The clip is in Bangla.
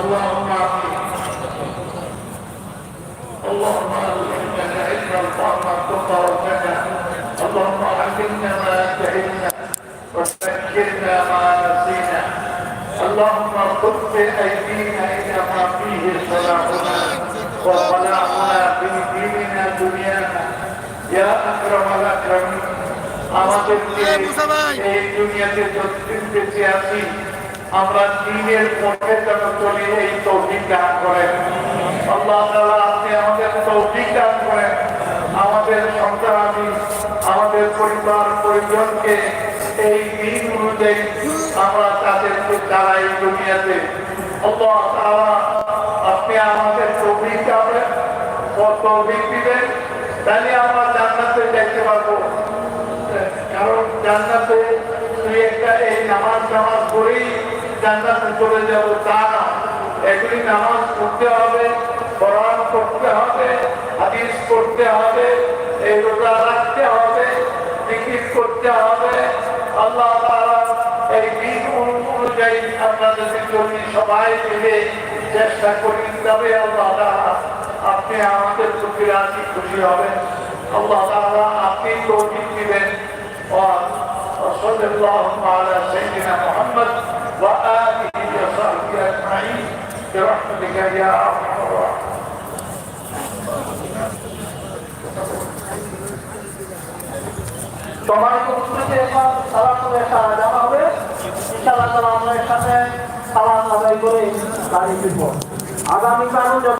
اللهم اللهم علمنا العلم والفهم والتقى والهدى اللهم علمنا ما جهلنا وذكرنا ما نسينا اللهم خذ بايدينا الى ما فيه صلاحنا وصلاحنا আমাদেরকে এই দুনিয়াতে যতদিন বেঁচে আছি আমরা দিনের পথে যেন চলি এই তৌফিক দান করেন। আল্লাহ তাআলা আপনি আমাদের তৌফিক দান করেন। আমাদের সন্তানাদি আমাদের পরিবার পরিজনকে এই দিন অনুযায়ী আমরা তাদেরকে চালাই দুনিয়াতে। আল্লাহ আপনি আমাদের তৌফিক দাবেন তৌফিক দিবেন তাহলে আমরা জান্নাতে তুই একটা এই নামাজ নামাজ করেই জান্নাতে চলে যাব, তা না। এগুলি নামাজ পড়তে হবে, কোরআন করতে হবে, হাদিস করতে হবে, এই রোজা রাখতে হবে, জিকির করতে হবে। আল্লাহ তাআলা এই দিন অনুযায়ী আমরা যদি সবাই মিলে চেষ্টা করি তবে আল্লাহ তাআলা। আপনি আমাদের প্রতি রাজি খুশি হবেন। আল্লাহ তাআলা আপনি তৌফিক দিবেন। وصلى اللهم على سيدنا محمد وآله وصحبه أجمعين برحمتك يا أرحم الراحمين তোমার কুতুবে এখন সালাম করে সারা দেওয়া হবে ইনশাআল্লাহ তাআলা আমরা এর সাথে সালাম আদায় করে বাড়ি ফিরবো আগামীকালও